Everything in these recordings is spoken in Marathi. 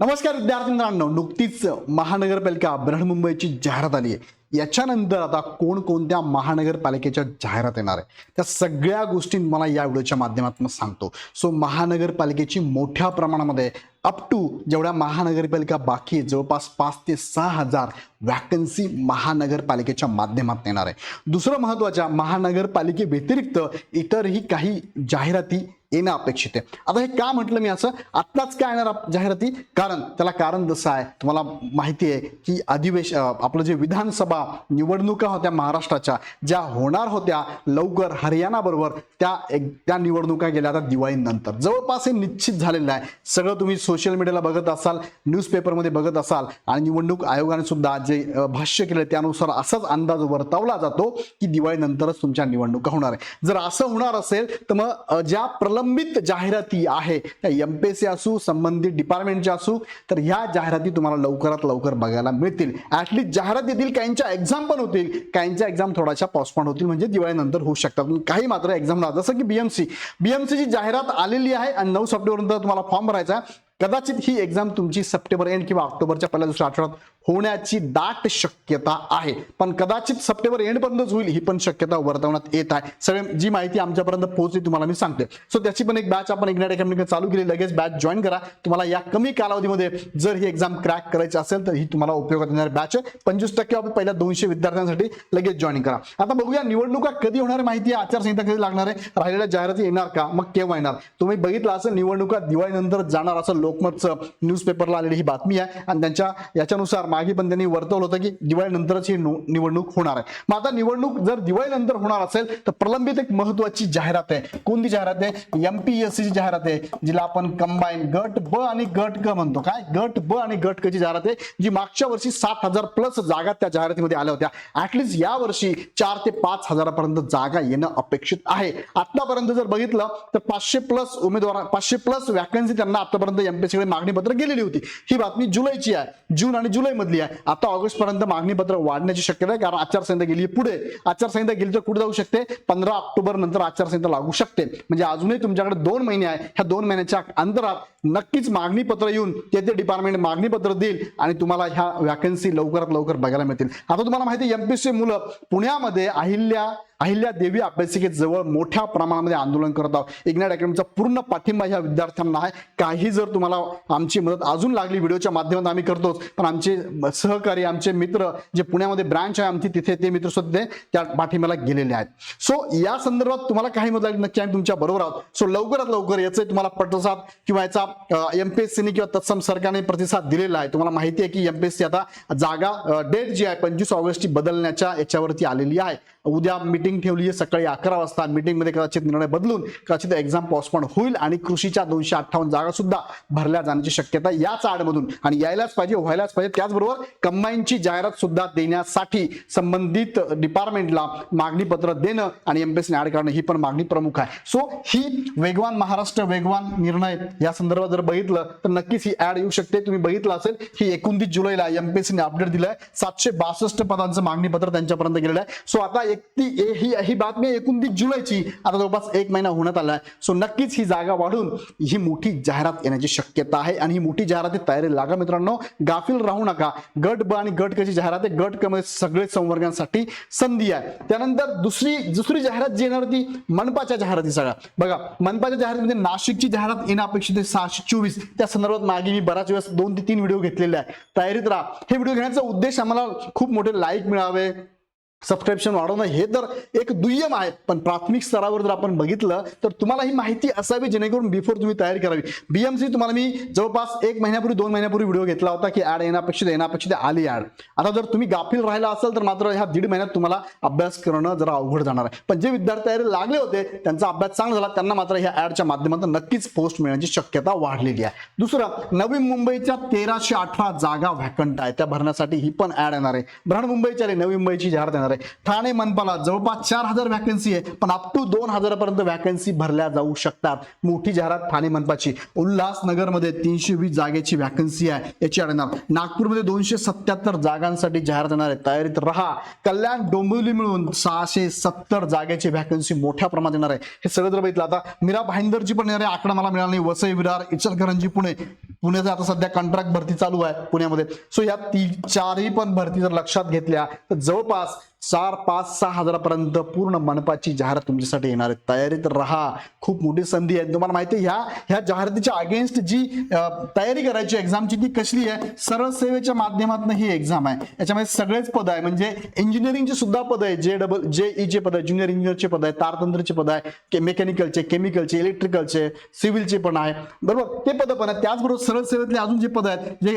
नमस्कार विद्यार्थी मित्रांनो नुकतीच महानगरपालिका बृहन्मुंबईची जाहिरात आली आहे. याच्यानंतर आता कोणकोणत्या महानगरपालिकेच्या जाहिरात येणार आहे? त्या सगळ्या गोष्टी मला या व्हिडिओच्या माध्यमातून सांगतो. सो महानगरपालिकेची मोठ्या प्रमाणामध्ये अप टू जेवढ्या महानगरपालिका बाकी आहेत जवळपास पाच ते सहा हजार वॅकन्सी महानगरपालिकेच्या माध्यमात येणार आहे. दुसरं महत्त्वाच्या महानगरपालिके व्यतिरिक्त इतरही काही जाहिराती येणं अपेक्षित आहे. आता हे का म्हटलं मी असं? आत्ताच काय येणार जाहिराती? कारण त्याला कारण जसं आहे तुम्हाला माहिती आहे की अधिवेश आपलं जे विधानसभा निवडणुका होत्या महाराष्ट्राच्या ज्या होणार होत्या लवकर हरियाणाबरोबर त्या एक त्या निवडणुका गेल्या आता दिवाळीनंतर. जवळपास हे निश्चित झालेलं आहे. सगळं तुम्ही सोशल मीडियाला बघत असाल न्यूजपेपरमध्ये बघत असाल आणि निवडणूक आयोगाने सुद्धा जे भाष्य केलं त्यानुसार असाच अंदाज वर्तवला जातो की दिवाळीनंतरच तुमच्या निवडणुका होणार आहे. जर असं होणार असेल तर मग ज्या प्रल प्रलंबित जाहिराती आहे. त्या एम पी एस सी असू संबंधित डिपार्टमेंटच्या असू तर ह्या जाहिराती तुम्हाला लवकरात लवकर बघायला मिळतील. ॲटलीस्ट जाहिरात येतील काहींच्या एक्झाम पण होतील. काहींच्या एक्झाम थोड्याशा पॉस्टपॉन होतील म्हणजे दिवाळीनंतर होऊ शकतात. काही मात्र एक्झाम राहतात. जसं की बीएमसी बीएमसीची जाहिरात आलेली आहे आणि नऊ सप्टेंबरनंतर तुम्हाला फॉर्म भरायचा आहे. कदाचित ही एक्झाम तुमची सप्टेंबर एंड किंवा ऑक्टोबरच्या पहिल्या दुसऱ्या आठवड्यात होण्याची दाट शक्यता आहे. पण कदाचित सप्टेंबर एंड बंदच होईल ही पण शक्यता वर्तवण्यात येत आहे. सगळे जी माहिती आमच्यापर्यंत पोहोचली तुम्हाला मी सांगते सो त्याची पण एक बॅच आपण इग्नाइट अकॅडमी चालू केली. लगेच बॅच जॉईन करा. तुम्हाला या कमी कालावधीमध्ये जर ही एक्झाम क्रॅक करायची असेल तर ही तुम्हाला उपयोगात येणारी बॅच आहे. पंचवीस टक्के आपण पहिल्या दोनशे विद्यार्थ्यांसाठी लगेच जॉईन करा. आता बघूया निवडणुका कधी होणार माहिती आहे? आचारसंहिता कधी लागणार आहे? राहिलेल्या जाहिराती येणार का? मग केव्हा येणार? तुम्ही बघितलं असं निवडणुका दिवाळीनंतर जाणार असं लोकमतचं न्यूजपेपरला आलेली ही बातमी आहे. आणि त्यांच्या याच्यानुसार मागे पण त्यांनी वर्तवलं होतं की दिवाळीनंतरच ही निवडणूक होणार आहे. मग आता निवडणूक जर दिवाळीनंतर होणार असेल तर प्रलंबित एक महत्वाची जाहिरात आहे. कोणती जाहिरात आहे? एम पी एस ची जाहिरात आहे जिला आपण कंबाईन गट ब आणि गट क म्हणतो. काय? गट ब आणि गट क ची जाहिरात आहे जी मागच्या वर्षी सात हजार प्लस जागा त्या जाहिरातीमध्ये आल्या होत्या. ऍटलिस्ट या वर्षी चार ते पाच हजारापर्यंत जागा येणं अपेक्षित आहे. आतापर्यंत जर बघितलं तर पाचशे प्लस उमेदवार पाचशे प्लस वॅकन्सी त्यांना आतापर्यंत एमपीएससीकडे मागणी पत्र गेलेली होती. ही बातमी जुलैची आहे. जून आणि जुलैमध्ये मधली आहे. आता ऑगस्ट पर्यंत मागणी पत्र वाढण्याची शक्यता आहे कारण आचारसंहिता गेली पुढे. आचारसंहिता गेली तर कुठे जाऊ शकते? पंधरा ऑक्टोबर नंतर आचारसंहिता लागू शकते. म्हणजे अजूनही तुमच्याकडे दोन महिने आहे. ह्या दोन महिन्याच्या अंतरात नक्कीच मागणी पत्र येऊन ते ते डिपार्टमेंट मागणी पत्र देईल आणि तुम्हाला ह्या वॅकन्सी लवकरात लवकर बघायला मिळतील. आता तुम्हाला माहिती एमपीसी एमपीएससी मुलं पुण्यामध्ये अहिल्या अहिल्या देवी अभ्यासिकेजवळ मोठ्या प्रमाणामध्ये आंदोलन करत आहोत. इग्नाइट अकॅडमीचा पूर्ण पाठिंबा ह्या विद्यार्थ्यांना आहे. काही जर तुम्हाला आमची मदत अजून लागली व्हिडिओच्या माध्यमातून आम्ही करतोच. पण आमचे सहकारी आमचे मित्र जे पुण्यामध्ये ब्रँच आहे आमची तिथे ते मित्र सुद्धा त्या पाठिंब्याला गेलेले आहेत. सो या संदर्भात तुम्हाला काही मदत लागली नक्की आम्ही तुमच्या बरोबर आहोत. सो लवकरात लवकर याचे तुम्हाला प्रतिसाद किंवा याचा एमपीएससीने किंवा तत्सम सरकारने प्रतिसाद दिलेला आहे. तुम्हाला माहिती आहे की एमपीएससी आता जागा डेट जी आहे पंचवीस ऑगस्टची बदलण्याच्या याच्यावरती आलेली आहे. उद्या मीटिंग ठेवली आहे. सकाळी अकरा वाजता मीटिंगमध्ये कदाचित निर्णय बदलून कदाचित एक्झाम पोस्टपोन होईल आणि कृषीच्या दोनशे अठ्ठावन्न जागा सुद्धा भरल्या जाण्याची शक्यता याच आडमधून आणि यायलाच पाहिजे व्हायलाच पाहिजे. त्याचबरोबर कंबाईनची जाहिरात सुद्धा देण्यासाठी संबंधित डिपार्टमेंटला मागणी पत्र देणं आणि एमपीएसने ऍड करणं ही पण मागणी प्रमुख आहे. सो ही वेगवान महाराष्ट्र वेगवान निर्णय या संदर्भात जर बघितलं तर नक्कीच ही ऍड येऊ शकते. तुम्ही बघितलं असेल ही एकोणतीस जुलैला एमपीएससीने अपडेट दिलाय. सातशे बासष्ट पदांचं मागणी पत्र त्यांच्यापर्यंत गेलेलं आहे. सो आता एकती ही ही बातमी एकोणतीस जुलैची. आता जवळपास एक महिना होण्यात आला आहे. सो नक्कीच ही जागा वाढून ही मोठी जाहिरात येण्याची शक्यता आहे आणि ही मोठी जाहिराती तयारी लागा मित्रांनो. गाफील राहू नका. गट ब आणि गट कशी जाहिरात आहे? गट क सगळे संवर्गांसाठी संधी आहे. त्यानंतर दुसरी दुसरी जाहिरात जी येणार ती मनपाच्या जाहिराती सगळ्या. बघा मनपाच्या जाहिरातीमध्ये नाशिकची जाहिरात येणं अपेक्षित आहे सहाशे चोवीस. त्या संदर्भात मागे मी बराच वेळेस दोन ते तीन व्हिडिओ घेतलेले आहे तयारीत राहा. हे व्हिडिओ घेण्याचा उद्देश आम्हाला खूप मोठे लाईक मिळावे. सबस्क्रिप्शन वाढवणं हे तर एक दुय्यम आहे. पण प्राथमिक स्तरावर जर आपण बघितलं तर तुम्हाला ही माहिती असावी जेणेकरून बिफोर तुम्ही तयारी करावी. बीएमसी तुम्हाला मी जवळपास एक महिन्यापूर्वी दोन महिन्यापूर्वी व्हिडिओ घेतला होता की ऍड येणं अपेक्षित येणं अपेक्षित आली ऍड आता जर तुम्ही गाफील राहिला असाल तर मात्र ह्या दीड महिन्यात तुम्हाला अभ्यास करणं जरा अवघड जाणार आहे. पण जे विद्यार्थी तयारी लागले होते त्यांचा अभ्यास चांगला झाला त्यांना मात्र ह्या ऍडच्या माध्यमातून नक्कीच पोस्ट मिळण्याची शक्यता वाढलेली आहे. दुसरं नवी मुंबईच्या तेराशे अठरा जागा व्हॅकंट आहे त्या भरण्यासाठी ही पण ऍड येणार आहे. बृहण मुंबईची नवी मुंबईची जाहिरात येणार येणार आहे. ठाणे मनपाला जवळपास चार हजार व्हॅकन्सी आहे पण अप टू दोन हजारापर्यंत व्हॅकन्सी भरल्या जाऊ शकतात. मोठी जाहिरात ठाणे मनपाची. उल्हासनगरमध्ये तीनशे वीस जागेची व्हॅकन्सी आहे याची येणार नागपूरमध्ये दोनशे सत्याहत्तर जागांसाठी जाहिरात येणार आहे. तयारीत राहा. कल्याण डोंबिवली मिळून सहाशे सत्तर जागेची व्हॅकन्सी मोठ्या प्रमाणात येणार आहे. हे सगळं जर बघितलं आता मीरा भाईंदरची पण येणारे आकडा मला मिळाला नाही. वसई विरार इचलकरंजी पुणे. पुण्याचा आता सध्या कॉन्ट्रॅक्ट भरती चालू आहे पुण्यामध्ये. सो या ती चारही पण भरती जर लक्षात घेतल्या तर जवळपास चार पाच सहा हजारापर्यंत पूर्ण मनपाची जाहिरात तुमच्यासाठी येणार आहे. तयारीत राहा. खूप मोठी संधी आहे. तुम्हाला माहिती आहे ह्या ह्या जाहिरातीच्या अगेन्स्ट जी तयारी करायची एक्झामची ती कसली आहे सरळ सेवेच्या माध्यमातून ही एक्झाम आहे. याच्यामध्ये सगळेच पद आहे. म्हणजे इंजिनिअरिंगचे सुद्धा पद आहे जे डबल जे e ईचे पद आहे ज्युनियर इंजिनियरचे पद आहे तारतंत्रचे पद आहे के मेकॅनिकलचे केमिकलचे इलेक्ट्रिकलचे सिव्हिलचे पण आहे. बरोबर? ते पद पण आहेत. त्याचबरोबर सरळ सेवेतले अजून जे पद आहेत जे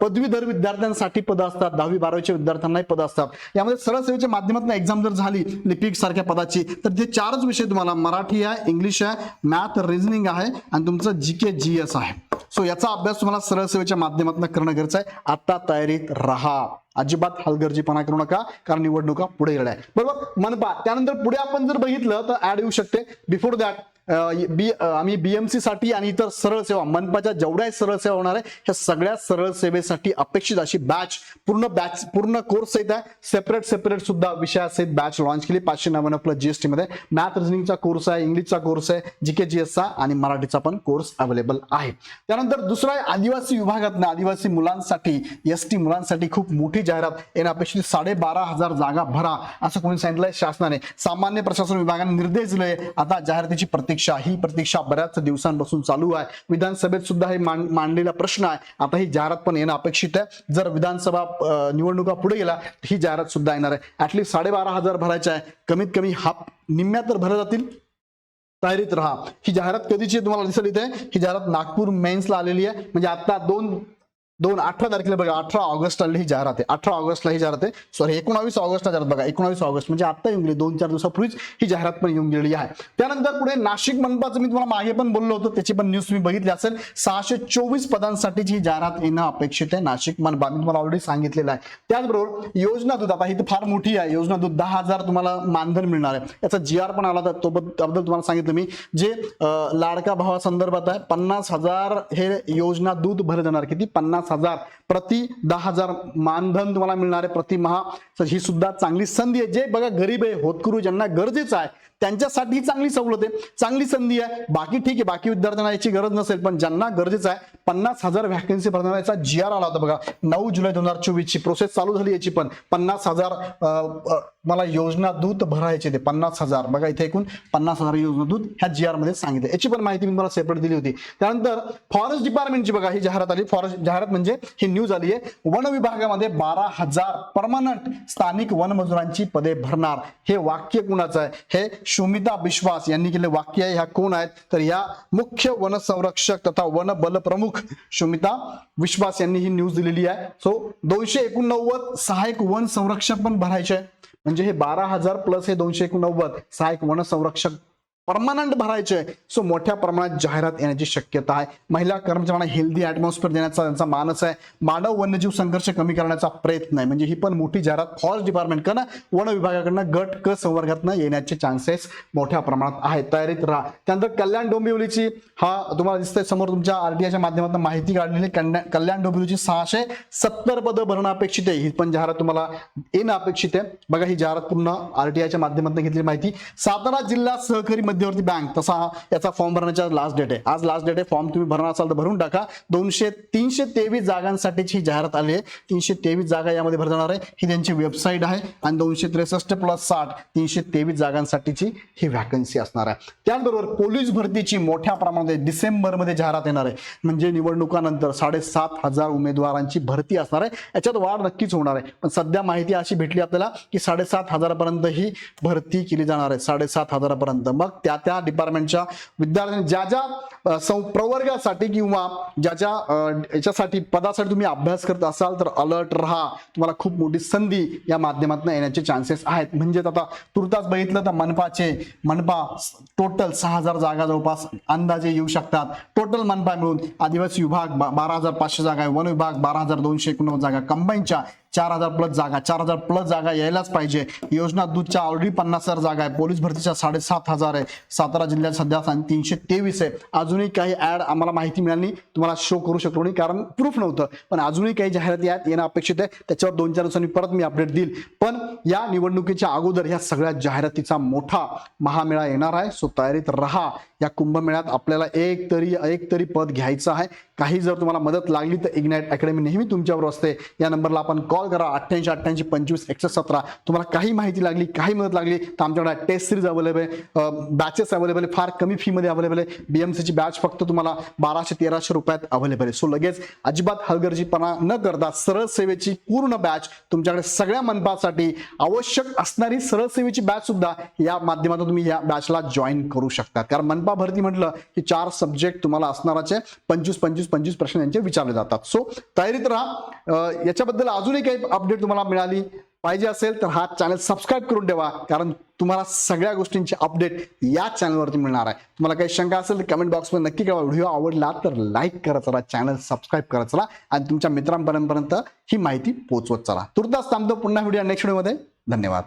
पदवीधर विद्यार्थ्यांसाठी पद असतात दहावी बारावीच्या विद्यार्थ्यांनाही पद असतात. यामध्ये सरळ सेवेच्या माध्यमातून एक्झाम जर झाली लिपिक सारख्या पदाची तर ते चारच विषय तुम्हाला मराठी आहे इंग्लिश आहे मॅथ रिझनिंग आहे आणि तुमचं जी के जी एस आहे. सो याचा अभ्यास तुम्हाला सरळ सेवेच्या माध्यमातून करणं गरजेचं आहे. आता तयारीत राहा. अजिबात हलगर्जीपणा करू नका कारण निवडणुका पुढे येणार आहे बरोबर? मनपा. त्यानंतर पुढे आपण जर बघितलं तर ऍड येऊ शकते. बिफोर दॅट बी आम्ही बीएमसी साठी आणि इतर सरळ सेवा मनपाच्या जेवढ्या सरळ सेवा होणार आहे ह्या सगळ्या सरळ सेवेसाठी अपेक्षित अशी बॅच पूर्ण बॅच पूर्ण कोर्स सहित आहे. सेपरेट सेपरेट सुद्धा विषयासहित बॅच लॉन्च केली. पाचशे नव्याण्णव प्लस जीएसटी मध्ये. मॅथ रिझनिंगचा कोर्स आहे इंग्लिशचा कोर्स आहे जीके जीएसचा आणि मराठीचा पण कोर्स अवेलेबल आहे. त्यानंतर दुसरा आहे आदिवासी विभागातनं आदिवासी मुलांसाठी एस टी मुलांसाठी खूप मोठी जाहिरात. येणं अपेक्षित साडेबारा हजार जागा भरा असं कोणी सांगितलंय शासनाने. सामान्य प्रशासन विभागाने निर्देश दिले आता जाहिरातीची प्रत्येक प्रतीक्षा ही प्रतीक्षा बऱ्याच दिवसांपासून चालू आहे. विधानसभेत सुद्धा हे मांडलेला प्रश्न आहे. आता ही जाहिरात पण येणं अपेक्षित आहे. जर विधानसभा निवडणुका पुढे गेला ही जाहिरात सुद्धा येणार आहे. ऍटलीस्ट साडेबारा हजार भरायचे आहे. कमीत कमी हाफ निम्म्या तर भरल्या जातील. तयारीत राहा. ही जाहिरात कधीची तुम्हाला दिसेल इथे? ही जाहिरात नागपूर मेन्सला आलेली आहे. म्हणजे आता दोन दोन अठरा तारखेला बघा अठरा ऑगस्टला ही जाहिरात आहे. अठरा ऑगस्टला ही जाहिरात आहे. सॉरी एकोणावीस ऑगस्टला जाहिरात बघा. एकोणावीस ऑगस्ट म्हणजे आता येऊन गेली. दोन चार दिवसापूर्वीच ही जाहिरात पण येऊन गेलेली आहे. त्यानंतर पुढे नाशिक मनपाचं मी तुम्हाला मागे पण बोललो होतो. त्याची पण न्यूज तुम्ही बघितली असेल. सहाशे चोवीस पदांसाठीची ही जाहिरात येणं अपेक्षित आहे नाशिक मनपा मी तुम्हाला ऑलरेडी सांगितलेलं आहे. त्याचबरोबर योजना दूध आता ही तर फार मोठी आहे. योजना दूध दहा हजार तुम्हाला मानधन मिळणार आहे. याचा जी आर पण आला तर तो त्याबद्दल तुम्हाला सांगितलं मी. जे लाडका भावासंदर्भात आहे पन्नास हजार हे योजना दूध भरले जाणार. किती? पन्नास हजार. प्रति दहा हजार मानधन तुम्हाला मिळणार आहे. प्रतिमहा तर ही सुद्धा चांगली संधी आहे. जे बघा गरीब आहे होतकरू ज्यांना गरजेचं आहे त्यांच्यासाठी चांगली सवलत आहे. चांगली संधी आहे. बाकी ठीक आहे. बाकी विद्यार्थ्यांना याची गरज नसेल पण ज्यांना गरजेचं आहे पन्नास हजार व्हॅकन्सी भरण्याचा जी आर आला होता बघा. नऊ जुलै दोन हजार चोवीस ची प्रोसेस चालू झाली याची पण. पन्नास हजार मला योजना दूत भरायचे ते पन्नास हजार. बघा इथे एकूण पन्नास हजार योजना दूत ह्या जी आरमध्ये सांगितलं. याची पण माहिती मी तुम्हाला सेपरेट दिली होती. त्यानंतर फॉरेस्ट डिपार्टमेंटची बघा ही जाहिरात आली. फॉरेस्ट जाहिरात म्हणजे म्हणजे ही न्यूज आली आहे. वन विभागामध्ये बारा हजार परमानंट स्थानिक वनमजुरांची पदे भरणार. हे वाक्य कुणाचं आहे? हे सुमिता विश्वास यांनी केले वाक्य आहे. ह्या कोण आहेत? तर या मुख्य वन संरक्षक तथा वन बल प्रमुख सुमिता विश्वास यांनी ही न्यूज दिलेली आहे. सो दोनशे एकोणनव्वद सहायक वन संरक्षक पण भरायचे. म्हणजे हे बारा हजार प्लस हे दोनशे एकोणनव्वद सहायक वन संरक्षक परमनंट भरायचे. सो मोठ्या प्रमाणात जाहिरात येण्याची शक्यता आहे. महिला कर्मचाऱ्यांना हेल्दी ॲटमॉस्फिअर देण्याचा त्यांचा मानस आहे. मानव वन्यजीव संघर्ष कमी करण्याचा प्रयत्न आहे. म्हणजे ही पण मोठी जाहिरात फॉरेस्ट डिपार्टमेंटकडनं वन विभागाकडनं गट क संवर्गातनं येण्याचे चान्सेस मोठ्या प्रमाणात आहेत. तयारीत राहा. त्यानंतर कल्याण डोंबिवलीची हा तुम्हाला दिसतंय समोर तुमच्या आरटीआयच्या माध्यमातून माहिती काढलेली कल्याण डोंबिवलीची सहाशे सत्तर पदं भरणं अपेक्षित आहे. ही पण जाहिरात तुम्हाला येणं अपेक्षित आहे. बघा ही जाहिरात पूर्ण आरटीआयच्या माध्यमातून घेतलेली माहिती. सातारा जिल्हा सहकारी मध्यवर्ती बँक तसा हा याचा फॉर्म भरण्याचा लास्ट डेट आहे. आज लास्ट डेट आहे. फॉर्म तुम्ही भरणार असाल तर भरून टाका. दोनशे तीनशे तेवीस जागांसाठीची ही जाहिरात आली आहे. तीनशे तेवीस जागा यामध्ये भर जाणार आहे. ही त्यांची वेबसाईट आहे. आणि दोनशे त्रेसष्ट प्लस साठ तीनशे तेवीस जागांसाठीची ही व्हॅकन्सी असणार आहे. त्याचबरोबर पोलीस भरतीची मोठ्या प्रमाणात डिसेंबरमध्ये जाहिरात येणार आहे. म्हणजे निवडणुकानंतर साडेसात हजार उमेदवारांची भरती असणार आहे. याच्यात वाढ नक्कीच होणार आहे. पण सध्या माहिती अशी भेटली आपल्याला की साडेसात हजारापर्यंत ही भरती केली जाणार आहे. साडेसात हजारापर्यंत. मग त्या त्या डिपार्टमेंटच्या विद्यार्थ्यांनी ज्या ज्या अ, सं प्रवर्गासाठी किंवा ज्या ज्या याच्यासाठी पदासाठी तुम्ही अभ्यास करत असाल तर अलर्ट राहा. तुम्हाला खूप मोठी संधी या माध्यमातून येण्याचे चान्सेस आहेत. म्हणजेच आता तुर्तास बघितलं तर मनपाचे मनपा टोटल सहा हजार जागा जवळपास अंदाजे येऊ शकतात. टोटल मनपा मिळून आदिवासी विभाग बारा हजार पाचशे जागा आहे. वन विभाग बारा हजार दोनशे एकोणनव्वद जागा. कंबाईनच्या चार हजार प्लस जागा चार हजार प्लस जागा यायलाच पाहिजे. योजना दूधच्या ऑलरेडी पन्नास हजार जागा आहे. पोलीस भरतीच्या साडेसात हजार आहे. सातारा जिल्ह्यात सध्या सा- तीनशे तेवीस आहे. अजूनही काही ऍड आम्हाला माहिती मिळाली तुम्हाला शो करू शकलो नाही कारण प्रूफ नव्हतं. पण अजूनही काही जाहिराती आहेत येणं अपेक्षित आहे. त्याच्यावर दोन चार दिवसांनी परत मी अपडेट देईल. पण या निवडणुकीच्या अगोदर ह्या सगळ्या जाहिरातीचा मोठा महामेळा येणार आहे. सो तयारीत राहा. या कुंभमेळ्यात आपल्याला एक तरी एक तरी पद घ्यायचं आहे. काही जर तुम्हाला मदत लागली तर इग्नाईट अकॅडमी नेहमी तुमच्यावर असते. या नंबरला आपण कॉल करा. अठ्ठ्याऐंशी अठ्ठ्याऐंशी पंचवीस एकशे सतरा. तुम्हाला काही माहिती लागली काही मदत लागली तर आमच्याकडे टेस्ट सिरीज अवेलेबल आहे. बॅचेस अवेलेबल आहे. फार कमी फीमध्ये अवेलेबल आहे. बीएमसीची बॅच फक्त तुम्हाला बाराशे तेराशे रुपयात अवेलेबल आहे. सो लगेच अजिबात हलगर्जीपणा न करता सरळ सेवेची पूर्ण बॅच तुमच्याकडे सगळ्या मनपासाठी आवश्यक असणारी सरळ सेवेची बॅच सुद्धा या माध्यमातून तुम्ही या बॅचला जॉईन करू शकता. कारण मनपा भरती म्हटलं की चार सब्जेक्ट तुम्हाला असणाराचे पंचवीस पंचवीस पंचवीस प्रश्न यांचे विचारले जातात. सो तयारीत राहा. याच्याबद्दल अजूनही काही अपडेट तुम्हाला मिळाली पाहिजे असेल तर हा चॅनल सबस्क्राईब करून ठेवा. कारण तुम्हाला सगळ्या गोष्टींची अपडेट या चॅनलवरती मिळणार आहे. तुम्हाला काही शंका असेल तर कमेंट बॉक्समध्ये नक्की कळवा. व्हिडिओ आवडला तर लाईक करत चला चॅनल सबस्क्राईब करत चला आणि तुमच्या मित्रांपर्यंत ही माहिती पोहोचवत चला. तुर्तास थांबतो पुन्हा व्हिडिओ नेक्स्ट व्हिडिओमध्ये धन्यवाद.